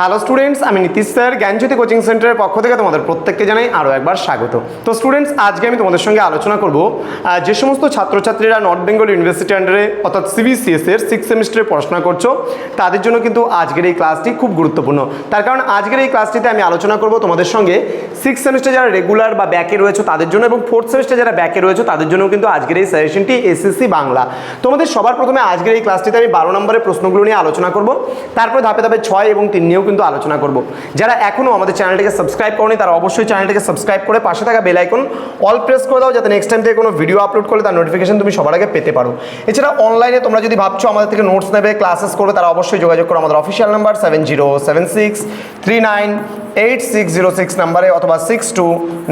Hello students আমি Nitish sir, জ্ঞানজ্যোতি coaching সেন্টারের পক্ষ থেকে তোমাদের প্রত্যেককে জানাই আরও একবার স্বাগত। তো স্টুডেন্টস আজকে আমি তোমাদের সঙ্গে আলোচনা করব যে সমস্ত ছাত্রছাত্রীরা নর্থ বেঙ্গল ইউনিভার্সিটি আন্ডারে অর্থাৎ সিবিসিএস এর সিক্স সেমিস্টারে পড়াশোনা করছ, তাদের জন্য কিন্তু আজকের এই ক্লাসটি খুব গুরুত্বপূর্ণ। তার কারণ আজকের এই ক্লাসটিতে আমি আলোচনা করব তোমাদের সঙ্গে সিক্স সেমিস্টার যারা রেগুলার বা ব্যাকে রয়েছে তাদের জন্য এবং ফোর্থ সেমিস্টার যারা ব্যাকে রয়েছে তাদের জন্য কিন্তু আজকের এই সাজেশনটি এসএসসি বাংলা। তোমাদের সবার প্রথমে আজকের এই ক্লাসটিতে আমি বারো নম্বরের প্রশ্নগুলো নিয়ে আলোচনা করব, তারপরে ধাপে ধাপে ছয় এবং তিন নিয়েও কিন্তু আলোচনা করব। যারা এখনও আমাদের চ্যানেলটিকে সাবস্ক্রাইব করনি, তারা অবশ্যই চ্যানেলটিকে সাবস্ক্রাইব করে পাশে থাকা বেল আইকন অল প্রেস করে দাও, যাতে নেক্সট টাইম থেকে কোনো ভিডিও আপলোড করলে তার নোটিফিকেশন তুমি সবার আগে পেতে পারো। এছাড়া অনলাইনে তোমরা যদি ভাবছ আমাদের থেকে নোটস নেবে ক্লাসেস করবে, তারা অবশ্যই যোগাযোগ করো আমাদের official number seven zero seven six three nine eight six zero six নাম্বারে অথবা six two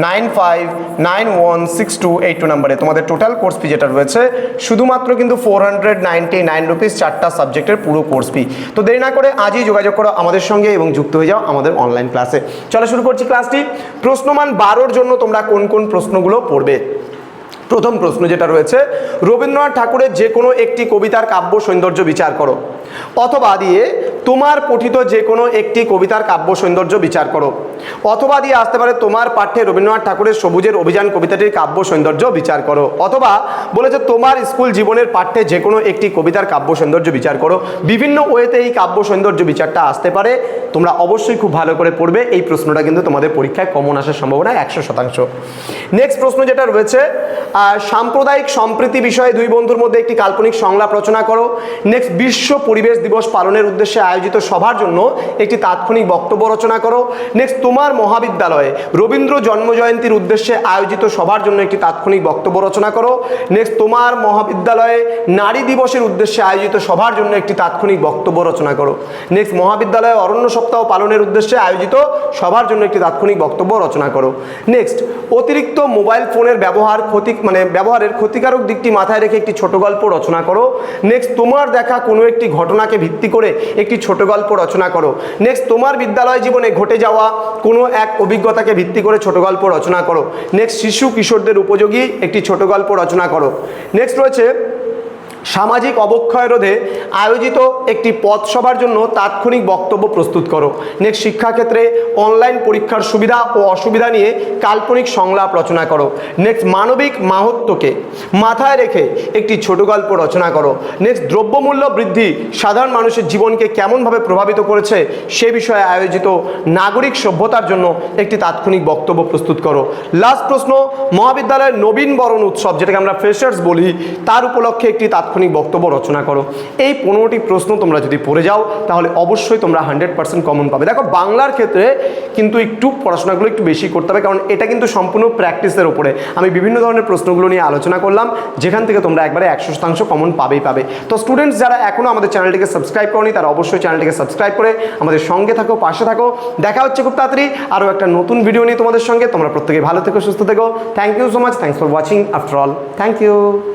nine five nine one six two eight two নাম্বারে তোমাদের টোটাল কোর্স ফি যেটা রয়েছে, শুধুমাত্র কিন্তু four hundred ninety nine rupees চারটা সাবজেক্টের পুরো কোর্স ফি তো দেরি না করে আজই যোগাযোগ করো আমাদের সঙ্গে। এবং যুক্ত হয়ে যাও আমাদের অনলাইন ক্লাসে চলো শুরু করছি ক্লাসটি প্রশ্নমান বারোর জন্য তোমরা কোন কোন প্রশ্নগুলো পড়বে? প্রথম প্রশ্ন যেটা রয়েছে, রবীন্দ্রনাথ ঠাকুরের যে কোনো একটি কবিতার কাব্য সৌন্দর্য বিচার করো। অথবা দিয়ে তোমার পঠিত যে কোনো একটি কবিতার কাব্য সৌন্দর্য বিচার করো। অথবা দিয়ে আসতে পারে তোমার পাঠ্যে রবীন্দ্রনাথ ঠাকুরের সবুজের অভিযান কবিতাটির কাব্য সৌন্দর্য বিচার করো। অথবা বলেছে তোমার স্কুল জীবনের পাঠ্যে যে কোনো একটি কবিতার কাব্য সৌন্দর্য বিচার করো। বিভিন্ন ওয়েতে এই কাব্য সৌন্দর্য বিচারটা আসতে পারে। তোমরা অবশ্যই খুব ভালো করে পড়বে। এই প্রশ্নটা কিন্তু তোমাদের পরীক্ষায় কমন আসার সম্ভাবনা একশো শতাংশ। নেক্সট প্রশ্ন যেটা রয়েছে সাম্প্রদায়িক সম্প্রীতি বিষয়ে দুই বন্ধুর মধ্যে একটি কাল্পনিক সংলাপ রচনা করো। নেক্সট বিশ্ব পরিবেশ দিবস পালনের উদ্দেশ্যে আয়োজিত সভার জন্য একটি তাৎক্ষণিক বক্তব্য রচনা করো। নেক্সট তোমার মহাবিদ্যালয়ে রবীন্দ্র জন্মজয়ন্তীর উদ্দেশ্যে আয়োজিত সভার জন্য একটি তাৎক্ষণিক বক্তব্য রচনা করো। নেক্সট তোমার মহাবিদ্যালয়ে নারী দিবসের উদ্দেশ্যে আয়োজিত সভার জন্য একটি তাৎক্ষণিক বক্তব্য রচনা করো। নেক্সট মহাবিদ্যালয়ে অরণ্য সপ্তাহ পালনের উদ্দেশ্যে আয়োজিত সভার জন্য একটি তাৎক্ষণিক বক্তব্য রচনা করো। নেক্সট অতিরিক্ত মোবাইল ফোনের ব্যবহার ক্ষতি মানে ব্যবহারের ক্ষতিকারক দিকটি মাথায় রেখে একটি ছোট গল্প রচনা করো। নেক্সট তোমার দেখা কোনো একটি ঘটনাকে ভিত্তি করে একটি ছোট গল্প রচনা করো। নেক্সট তোমার বিদ্যালয় জীবনে ঘটে যাওয়া কোনো এক অভিজ্ঞতাকে ভিত্তি করে ছোট গল্প রচনা করো। নেক্সট শিশু কিশোরদের উপযোগী একটি ছোট গল্প রচনা করো। নেক্সট রয়েছে সামাজিক অবক্ষয় রোধে আয়োজিত একটি পথসভার জন্য তাৎক্ষণিক বক্তব্য প্রস্তুত করো। নেক্সট শিক্ষাক্ষেত্রে অনলাইন পরীক্ষার সুবিধা ও অসুবিধা নিয়ে কাল্পনিক সংলাপ রচনা করো। নেক্সট মানবিক মাহাত্ম্যকে মাথায় রেখে একটি ছোট গল্প রচনা করো। নেক্সট দ্রব্যমূল্য বৃদ্ধি সাধারণ মানুষের জীবনকে কেমনভাবে প্রভাবিত করেছে সে বিষয়ে আয়োজিত নাগরিক সভ্যতার জন্য একটি তাৎক্ষণিক বক্তব্য প্রস্তুত করো। লাস্ট প্রশ্ন, মহাবিদ্যালয়ের নবীন বরণ উৎসব, যেটাকে আমরা ফ্রেশার্স বলি, তার উপলক্ষে একটি তাৎক্ষণিক বক্তব্য রচনা করো। এই পনেরোটি প্রশ্ন তোমরা যদি পড়ে যাও, তাহলে অবশ্যই তোমরা হান্ড্রেড পার্সেন্ট কমন পাবে। দেখো, বাংলার ক্ষেত্রে কিন্তু একটু পড়াশোনাগুলো একটু বেশি করতে হবে, কারণ এটা কিন্তু সম্পূর্ণ প্র্যাকটিসের উপরে। আমি বিভিন্ন ধরনের প্রশ্নগুলো নিয়ে আলোচনা করলাম, যেখান থেকে তোমরা একবারে একশো শতাংশ কমন পাবেই পাবে। তো স্টুডেন্টস যারা এখনও আমাদের চ্যানেলটিকে সাবস্ক্রাইব করনি, তারা অবশ্যই চ্যানেলটিকে সাবস্ক্রাইব করে আমাদের সঙ্গে থাকো, পাশে থাকো। দেখা হচ্ছে খুব তাড়াতাড়ি আরও একটা নতুন ভিডিও নিয়ে তোমাদের সঙ্গে। তোমরা প্রত্যেকে ভালো থেকো, সুস্থ থেকো। Thank you so much thanks for watching after all thank you